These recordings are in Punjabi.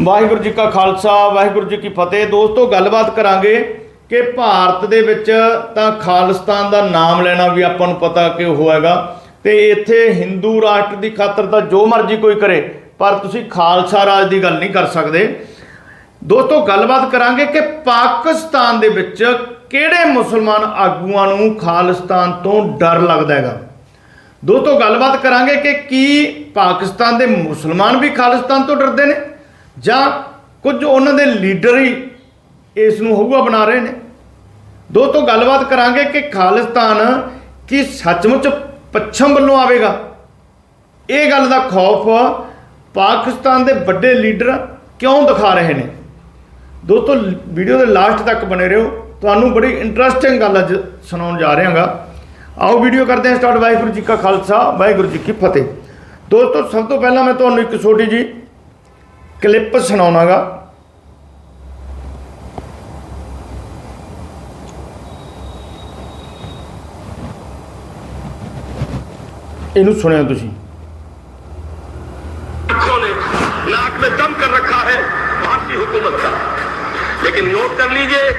ਵਾਹਿਗੁਰੂ ਜੀ ਕਾ ਖਾਲਸਾ, ਵਾਹਿਗੁਰੂ ਜੀ ਕੀ ਫਤਿਹ। ਦੋਸਤੋ, ਗੱਲਬਾਤ ਕਰਾਂਗੇ ਕਿ ਭਾਰਤ ਦੇ ਵਿੱਚ ਤਾਂ ਖਾਲਿਸਤਾਨ ਦਾ ਨਾਮ ਲੈਣਾ ਵੀ ਆਪਾਂ ਨੂੰ ਪਤਾ ਕਿ ਉਹ ਹੈਗਾ ਤੇ ਇੱਥੇ ਹਿੰਦੂ ਰਾਸ਼ਟਰ ਦੀ ਖਾਤਰ ਤਾਂ ਜੋ ਮਰਜ਼ੀ ਕੋਈ ਕਰੇ, ਪਰ ਤੁਸੀਂ ਖਾਲਸਾ ਰਾਜ ਦੀ ਗੱਲ ਨਹੀਂ ਕਰ ਸਕਦੇ। ਦੋਸਤੋ, ਗੱਲਬਾਤ ਕਰਾਂਗੇ ਕਿ ਪਾਕਿਸਤਾਨ ਦੇ ਵਿੱਚ ਕਿਹੜੇ ਮੁਸਲਮਾਨ ਆਗੂਆਂ ਨੂੰ ਖਾਲਿਸਤਾਨ ਤੋਂ ਡਰ ਲੱਗਦਾ ਹੈਗਾ। ਦੋਸਤੋ, ਗੱਲਬਾਤ ਕਰਾਂਗੇ ਕਿ ਕੀ ਪਾਕਿਸਤਾਨ ਦੇ ਮੁਸਲਮਾਨ ਵੀ ਖਾਲਿਸਤਾਨ ਤੋਂ ਡਰਦੇ ਨੇ ਜਾਂ ਕੁਝ ਉਹਨਾਂ ਦੇ ਲੀਡਰ ਹੀ ਇਸ ਨੂੰ ਹਊਆ ਬਣਾ ਰਹੇ ਨੇ। ਦੋਸਤੋ, ਗੱਲਬਾਤ ਕਰਾਂਗੇ ਕਿ ਖਾਲਿਸਤਾਨ ਕੀ ਸੱਚਮੁੱਚ ਪੱਛਮ ਵੱਲੋਂ ਆਵੇਗਾ। ਇਹ ਗੱਲ ਦਾ ਖੌਫ ਪਾਕਿਸਤਾਨ ਦੇ ਵੱਡੇ ਲੀਡਰ ਕਿਉਂ ਦਿਖਾ ਰਹੇ ਨੇ? ਦੋਸਤੋ, ਵੀਡੀਓ ਦੇ ਲਾਸਟ ਤੱਕ ਬਣੇ ਰਹੋ। ਤੁਹਾਨੂੰ ਬੜੀ ਇੰਟਰਸਟਿੰਗ ਗੱਲ ਅੱਜ ਸੁਣਾਉਣ ਜਾ ਰਿਹਾ ਹਾਂ ਆਓ ਵੀਡੀਓ ਕਰਦੇ ਹਾਂ ਸਟਾਰਟ। ਵਾਹਿਗੁਰੂ ਜੀ ਕਾ ਖਾਲਸਾ, ਵਾਹਿਗੁਰੂ ਜੀ ਕੀ ਫਤਿਹ। ਦੋਸਤੋ, ਸਭ ਤੋਂ ਪਹਿਲਾਂ ਮੈਂ ਤੁਹਾਨੂੰ ਇੱਕ ਛੋਟੀ ਜੀ ਕਲਿੱਪ ਸੁਣਾਉਣਾਗਾ ਇਹਨੂੰ ਸੁਣਿਓ ਤੁਸੀਂ सिखों ने नाक में दम कर रखा है भारतीय हुकूमत का लेकिन नोट कर लीजिए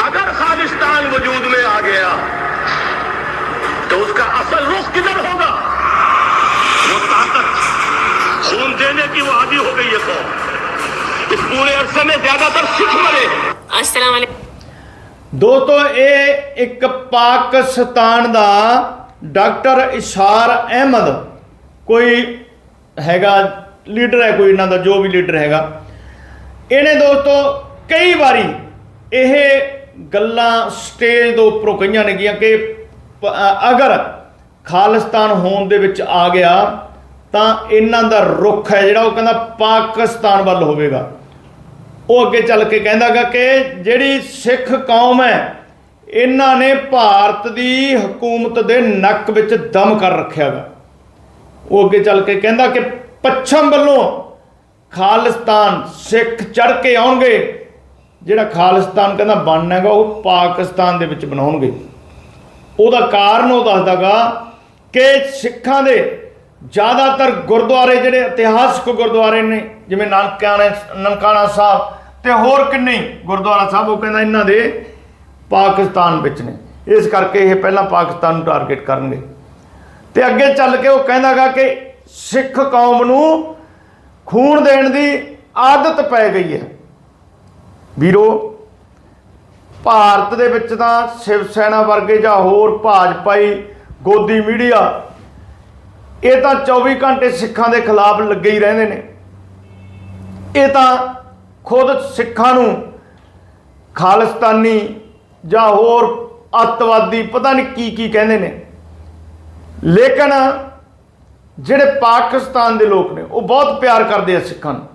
अगर खालिस्तान वजूद में आ गया तो उसका असल रुख किधर होगा वो ताकत खून देने की वो आदि हो गई है कौम इस पूरे अरसे में ज्यादातर सिख मरे हैं अस्सलाम वालेकुम ਦੋਸਤੋ ਇਹ ਇੱਕ ਪਾਕਿਸਤਾਨ ਦਾ ਡਾਕਟਰ ਇਸ਼ਾਰ ਅਹਿਮਦ ਕੋਈ ਹੈਗਾ ਲੀਡਰ ਹੈ ਕੋਈ ਇਹਨਾਂ ਦਾ ਜੋ ਵੀ ਲੀਡਰ ਹੈਗਾ ਇਹਨੇ ਦੋਸਤੋ ਕਈ ਵਾਰੀ ਇਹ ਗੱਲਾਂ ਸਟੇਜ ਦੇ ਉੱਪਰੋਂ ਕਹੀਆਂ ਨੇਗੀਆਂ ਕਿ ਪ- ਅ- ਅਗਰ ਖਾਲਿਸਤਾਨ ਹੋਣ ਦੇ ਵਿੱਚ ਆ ਗਿਆ ਤਾਂ ਇਹਨਾਂ ਦਾ ਰੁਖ ਹੈ ਜਿਹੜਾ ਉਹ ਕਹਿੰਦਾ ਪਾਕਿਸਤਾਨ ਵੱਲ ਹੋਵੇਗਾ। ਉਹ ਅੱਗੇ ਚੱਲ ਕੇ ਕਹਿੰਦਾਗਾ ਕਿ ਜਿਹੜੀ ਸਿੱਖ ਕੌਮ ਹੈ, ਇਹਨਾਂ ਨੇ ਭਾਰਤ ਦੀ ਹਕੂਮਤ ਦੇ ਨੱਕ ਵਿੱਚ ਦਮ ਕਰ ਰੱਖਿਆਗਾ। ਉਹ ਅੱਗੇ ਚੱਲ ਕੇ ਕਹਿੰਦਾ ਕਿ ਪੱਛਮ ਵੱਲੋਂ ਖਾਲਿਸਤਾਨ ਸਿੱਖ ਚੜ ਕੇ ਆਉਣਗੇ। ਜਿਹੜਾ ਖਾਲਿਸਤਾਨ ਕਹਿੰਦਾ ਬਣਨਾ ਹੈਗਾ, ਉਹ ਪਾਕਿਸਤਾਨ ਦੇ ਵਿੱਚ ਬਣਾਉਣਗੇ। ਉਹਦਾ ਕਾਰਨ ਉਹ ਦੱਸਦਾਗਾ ਕਿ ਸਿੱਖਾਂ ਦੇ ਜ਼ਿਆਦਾਤਰ ਗੁਰਦੁਆਰੇ ਜਿਹੜੇ ਇਤਿਹਾਸਕ ਗੁਰਦੁਆਰੇ ਨੇ, ਜਿਵੇਂ ਨਾਨਕਾਣਾ ਨਨਕਾਣਾ ਸਾਹਿਬ ਤੇ ਹੋਰ ਕਿੰਨੇ ਗੁਰਦੁਆਰਾ ਸਾਹਿਬ, ਉਹ ਕਹਿੰਦਾ ਇਹਨਾਂ ਦੇ ਪਾਕਿਸਤਾਨ ਵਿੱਚ ਨੇ। ਇਸ ਕਰਕੇ ਇਹ ਪਹਿਲਾਂ ਪਾਕਿਸਤਾਨ ਨੂੰ ਟਾਰਗੇਟ ਕਰਨਗੇ। ਤੇ ਅੱਗੇ ਚੱਲ ਕੇ ਉਹ ਕਹਿੰਦਾਗਾ ਕਿ ਸਿੱਖ ਕੌਮ ਨੂੰ ਖੂਨ ਦੇਣ ਦੀ ਆਦਤ ਪੈ ਗਈ ਹੈ। ਵੀਰੋ, ਭਾਰਤ ਦੇ ਵਿੱਚ ਤਾਂ ਸ਼ਿਵ ਸੈਨਾ ਵਰਗੇ ਜਾਂ ਹੋਰ ਭਾਜਪਾਈ ਗੋਦੀ ਮੀਡੀਆ ਇਹ ਤਾਂ 24 ਘੰਟੇ ਸਿੱਖਾਂ ਦੇ ਖਿਲਾਫ ਲੱਗੇ ਹੀ ਰਹਿੰਦੇ ਨੇ। ਇਹ ਤਾਂ ਖੁਦ ਸਿੱਖਾਂ ਨੂੰ ਖਾਲਿਸਤਾਨੀ ਜਾਂ ਹੋਰ ਅੱਤਵਾਦੀ ਪਤਾ ਨਹੀਂ ਕੀ ਕੀ ਕਹਿੰਦੇ ਨੇ। ਲੇਕਿਨ ਜਿਹੜੇ ਪਾਕਿਸਤਾਨ ਦੇ ਲੋਕ ਨੇ, ਉਹ ਬਹੁਤ ਪਿਆਰ ਕਰਦੇ ਆ ਸਿੱਖਾਂ ਨੂੰ।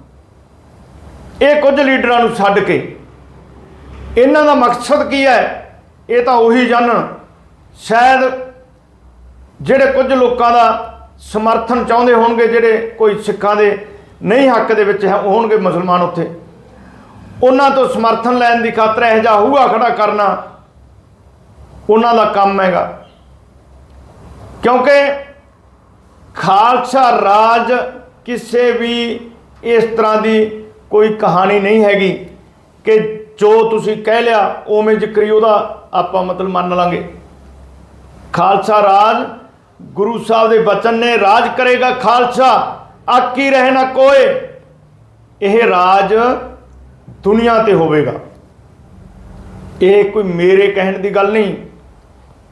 ਇਹ ਕੁਝ ਲੀਡਰਾਂ ਨੂੰ ਛੱਡ ਕੇ। ਇਹਨਾਂ ਦਾ ਮਕਸਦ ਕੀ ਹੈ? ਇਹ ਤਾਂ ਉਹੀ ਜਾਣਨ। ਸ਼ਾਇਦ ਜਿਹੜੇ ਕੁਝ ਲੋਕਾਂ ਦਾ ਸਮਰਥਨ ਚਾਹੁੰਦੇ ਹੋਣਗੇ ਜਿਹੜੇ ਕੋਈ ਸਿੱਖਾਂ ਦੇ ਨਹੀਂ ਹੱਕ ਦੇ ਵਿੱਚ ਹੈ ਹੋਣਗੇ ਮੁਸਲਮਾਨ ਉੱਥੇ। ਉਹਨਾਂ ਤੋਂ ਸਮਰਥਨ ਲੈਣ ਦੀ ਖਾਤਰ ਇਹ ਜਿਹਾ ਹੂਆ ਖੜਾ ਕਰਨਾ ਉਹਨਾਂ ਦਾ ਕੰਮ ਹੈਗਾ। ਕਿਉਂਕਿ ਖਾਲਸਾ ਰਾਜ ਕਿਸੇ ਵੀ ਇਸ ਤਰ੍ਹਾਂ ਦੀ ਕੋਈ ਕਹਾਣੀ ਨਹੀਂ ਹੈਗੀ ਕਿ ਜੋ ਤੁਸੀਂ ਕਹਿ ਲਿਆ, ਉਵੇਂ ਜ਼ਿਕਰੀ ਉਹਦਾ ਆਪਾਂ ਮਤਲਬ ਮੰਨ ਲਾਂਗੇ। ਖਾਲਸਾ ਰਾਜ ਗੁਰੂ ਸਾਹਿਬ ਦੇ ਬਚਨ ਨੇ, ਰਾਜ ਕਰੇਗਾ ਖਾਲਸਾ ਆਕੀ ਰਹਿ ਨਾ ਕੋਏ। ਇਹ ਰਾਜ ਦੁਨੀਆ ਤੇ ਹੋਵੇਗਾ। ਇਹ ਕੋਈ ਮੇਰੇ ਕਹਿਣ ਦੀ ਗੱਲ ਨਹੀਂ।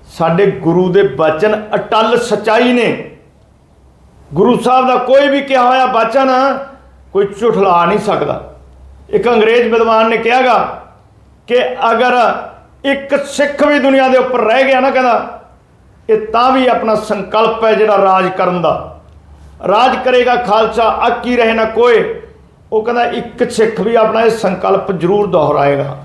ਸਾਡੇ ਗੁਰੂ ਦੇ ਬਚਨ ਅਟਲ ਸਚਾਈ ਨੇ। ਗੁਰੂ ਸਾਹਿਬ ਦਾ ਕੋਈ ਵੀ ਕਿਹਾ ਹੋਇਆ ਬਚਨ ਕੋਈ ਝੁਠਲਾ ਨਹੀਂ ਸਕਦਾ। ਇੱਕ ਅੰਗਰੇਜ਼ ਵਿਦਵਾਨ ਨੇ ਕਿਹਾਗਾ ਕਿ ਅਗਰ ਇੱਕ ਸਿੱਖ ਵੀ ਦੁਨੀਆ ਦੇ ਉੱਪਰ ਰਹਿ ਗਿਆ ਨਾ ਕਹਿੰਦਾ ਇਹ ਤਾਂ ਵੀ ਆਪਣਾ ਸੰਕਲਪ ਹੈ ਜਿਹੜਾ ਰਾਜ ਕਰਨ ਦਾ। ਰਾਜ ਕਰੇਗਾ ਖਾਲਸਾ ਆਕੀ ਰਹੇ ਨਾ ਕੋਏ। ਉਹ ਕਹਿੰਦਾ ਇੱਕ ਸਿੱਖ ਵੀ ਆਪਣਾ ਇਹ ਸੰਕਲਪ ਜ਼ਰੂਰ ਦੁਹਰਾਏਗਾ।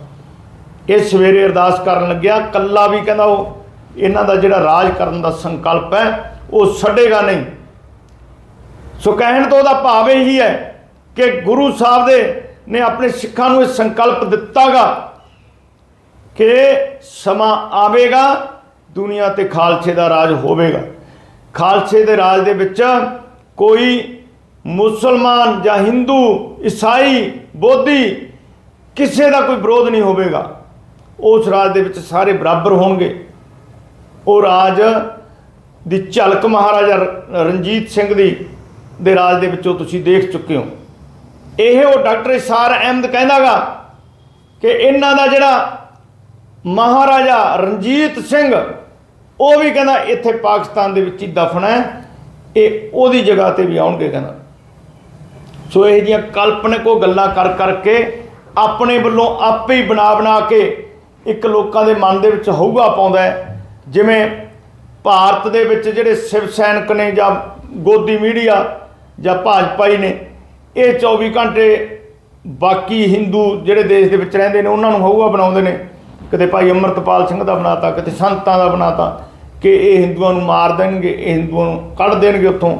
ਇਹ ਸਵੇਰੇ ਅਰਦਾਸ ਕਰਨ ਲੱਗਿਆ, ਕੱਲਾ ਵੀ ਕਹਿੰਦਾ ਉਹ, ਇਹਨਾਂ ਦਾ ਜਿਹੜਾ ਰਾਜ ਕਰਨ ਦਾ ਸੰਕਲਪ ਹੈ, ਉਹ ਛੱਡੇਗਾ ਨਹੀਂ। ਸੋ ਕਹਿਣ ਤੋਂ ਉਹਦਾ ਭਾਵ ਇਹੀ ਹੈ ਕਿ ਗੁਰੂ ਸਾਹਿਬ ਦੇ, ਨੇ ਆਪਣੇ ਸਿੱਖਾਂ ਨੂੰ ਇਹ ਸੰਕਲਪ ਦਿੱਤਾਗਾ ਕਿ ਸਮਾਂ ਆਵੇਗਾ ਦੁਨੀਆ ਤੇ ਖਾਲਸੇ ਦਾ ਰਾਜ ਹੋਵੇਗਾ। ਖਾਲਸੇ ਦੇ ਰਾਜ ਦੇ ਵਿੱਚ ਕੋਈ ਮੁਸਲਮਾਨ ਜਾਂ ਹਿੰਦੂ, ਈਸਾਈ, ਬੋਧੀ ਕਿਸੇ ਦਾ ਕੋਈ ਵਿਰੋਧ ਨਹੀਂ ਹੋਵੇਗਾ। ਉਸ ਰਾਜ ਦੇ ਵਿੱਚ ਸਾਰੇ ਬਰਾਬਰ ਹੋਣਗੇ। ਉਹ ਰਾਜ ਦੀ ਝਲਕ ਮਹਾਰਾਜਾ ਰਣਜੀਤ ਸਿੰਘ ਦੀ, ਦੇ ਰਾਜ ਦੇ ਵਿੱਚੋਂ ਤੁਸੀਂ ਦੇਖ ਚੁੱਕੇ ਹੋ। ਇਹ ਉਹ ਡਾਕਟਰ ਇਸਾਰ ਅਹਿਮਦ ਕਹਿੰਦਾਗਾ ਕਿ ਇਹਨਾਂ ਦਾ ਜਿਹੜਾ ਮਹਾਰਾਜਾ ਰਣਜੀਤ ਸਿੰਘ ਉਹ ਵੀ ਕਹਿੰਦਾ, ਇੱਥੇ ਪਾਕਿਸਤਾਨ ਦੇ ਵਿੱਚ ਹੀ ਦਫਨ ਹੈ, ਇਹ ਉਹਦੀ ਜਗ੍ਹਾ ਤੇ ਵੀ ਆਉਣਗੇ ਕਹਿੰਦਾ। ਸੋ ਇਹ ਜੀਆਂ ਉਹ ਗੱਲਾਂ ਕਰ ਕਰਕੇ ਆਪਣੇ ਵੱਲੋਂ ਆਪੇ ਹੀ ਬਣਾ ਬਣਾ ਕੇ ਇੱਕ ਲੋਕਾਂ ਦੇ ਮਨ ਦੇ ਵਿੱਚ ਹਊਗਾ ਪਾਉਂਦਾ ਜਿਵੇਂ ਭਾਰਤ ਦੇ ਵਿੱਚ ਜਿਹੜੇ ਸ਼ਿਵ ਸੈਨਿਕ ਨੇ ਜਾਂ ਗੋਦੀ ਮੀਡੀਆ ਜਾਂ ਭਾਜਪਾਈ ਨੇ, ਇਹ 24 ਘੰਟੇ ਬਾਕੀ ਹਿੰਦੂ ਜਿਹੜੇ ਦੇਸ਼ ਦੇ ਵਿੱਚ ਰਹਿੰਦੇ ਨੇ, ਉਹਨਾਂ ਨੂੰ ਹਊਗਾ ਬਣਾਉਂਦੇ ਨੇ। ਕਦੇ ਭਾਈ ਅੰਮ੍ਰਿਤਪਾਲ ਸਿੰਘ ਦਾ ਬਣਾਤਾ, ਕਦੇ ਸੰਤਾਂ ਦਾ ਬਣਾਤਾ, ਕਿ ਇਹ ਹਿੰਦੂਆਂ ਨੂੰ ਮਾਰ ਦੇਣਗੇ, ਇਹ ਹਿੰਦੂਆਂ ਨੂੰ ਕੱਢ ਦੇਣਗੇ ਉੱਥੋਂ।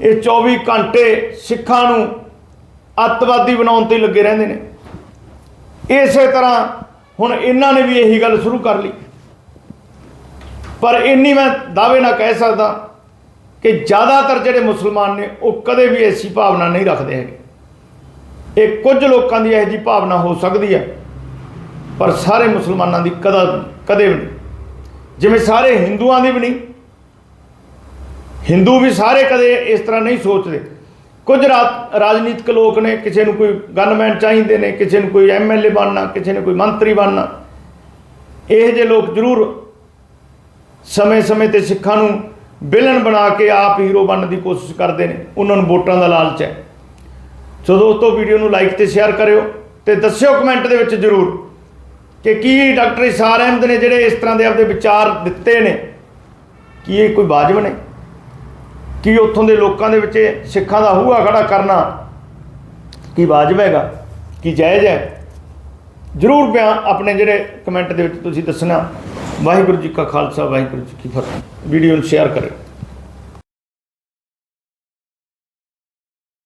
ਇਹ 24 ਘੰਟੇ ਸਿੱਖਾਂ ਨੂੰ ਅੱਤਵਾਦੀ ਬਣਾਉਣ ਤੇ ਲੱਗੇ ਰਹਿੰਦੇ ਨੇ। ਇਸੇ ਤਰ੍ਹਾਂ ਹੁਣ ਇਹਨਾਂ ਨੇ ਵੀ ਇਹੀ ਗੱਲ ਸ਼ੁਰੂ ਕਰ ਲਈ। ਪਰ ਇੰਨੀ ਮੈਂ ਦਾਅਵੇ ਨਾਲ ਕਹਿ ਸਕਦਾ ਕਿ ਜ਼ਿਆਦਾਤਰ ਜਿਹੜੇ ਮੁਸਲਮਾਨ ਨੇ ਉਹ ਕਦੇ ਵੀ ਐਸੀ ਭਾਵਨਾ ਨਹੀਂ ਰੱਖਦੇ ਹੈਗੇ। ਇਹ ਕੁਝ ਲੋਕਾਂ ਦੀ ਇਹੋ ਜਿਹੀ ਭਾਵਨਾ ਹੋ ਸਕਦੀ ਹੈ। ਪਰ ਸਾਰੇ ਮੁਸਲਮਾਨਾਂ ਦੀ ਕਦਾ ਕਦੇ ਵੀ ਨਹੀਂ। ਜਿਵੇਂ ਸਾਰੇ ਹਿੰਦੂਆਂ ਦੀ ਵੀ ਨਹੀਂ, ਹਿੰਦੂ ਵੀ ਸਾਰੇ ਕਦੇ ਇਸ ਤਰ੍ਹਾਂ ਨਹੀਂ ਸੋਚਦੇ। ਕੁਝ ਰਾ- ਰਾਜਨੀਤਿਕ ਲੋਕ ਨੇ, ਕਿਸੇ ਨੂੰ ਕੋਈ ਗਨਮੈਨ ਚਾਹੀਦੇ ਨੇ, ਕਿਸੇ ਨੂੰ ਕੋਈ ਐਮਐਲਏ ਬਣਨਾ, ਕਿਸੇ ਨੇ ਕੋਈ ਮੰਤਰੀ ਬਣਨਾ। ਇਹ ਜੇ ਲੋਕ ਜ਼ਰੂਰ ਸਮੇਂ-ਸਮੇਂ ਤੇ ਸਿੱਖਾਂ ਨੂੰ ਵਿਲਨ ਬਣਾ ਕੇ ਆਪ ਹੀਰੋ ਬਣਨ ਦੀ ਕੋਸ਼ਿਸ਼ ਕਰਦੇ ਨੇ। ਉਹਨਾਂ ਨੂੰ ਵੋਟਾਂ ਦਾ ਲਾਲਚ ਹੈ। ਸੋ ਦੋਸਤੋ, ਵੀਡੀਓ ਨੂੰ ਲਾਈਕ ਤੇ ਸ਼ੇਅਰ ਕਰਿਓ ਤੇ ਦੱਸਿਓ ਕਮੈਂਟ ਦੇ ਵਿੱਚ ਜ਼ਰੂਰ। ਕਿ ਕੀ ਡਾਕਟਰ ਇਸਾਰ ਅਹਿਮਦ ਨੇ ਜਿਹੜੇ ਇਸ ਤਰ੍ਹਾਂ ਦੇ ਆਪਦੇ ਵਿਚਾਰ ਦਿੱਤੇ ਨੇ? ਕੀ ਇਹ ਕੋਈ ਵਾਜਬ ਨੇ? ਕੀ ਉੱਥੋਂ ਦੇ ਲੋਕਾਂ ਦੇ ਵਿੱਚ ਸਿੱਖਾਂ ਦਾ ਹੂਆ ਖੜਾ ਕਰਨਾ ਕੀ ਵਾਜਬ ਹੈਗਾ? ਕੀ ਜਾਇਜ਼ ਹੈ? ਜ਼ਰੂਰ ਬਿਆਨ ਆਪਣੇ ਜਿਹੜੇ ਕਮੈਂਟ ਦੇ ਵਿੱਚ ਤੁਸੀਂ ਦੱਸਣਾ। ਵਾਹਿਗੁਰੂ ਜੀ ਕਾ ਖਾਲਸਾ, ਵਾਹਿਗੁਰੂ ਜੀ ਕੀ ਫਤਿਹ। ਵੀਡੀਓ ਨੂੰ ਸ਼ੇਅਰ ਕਰਿਓ।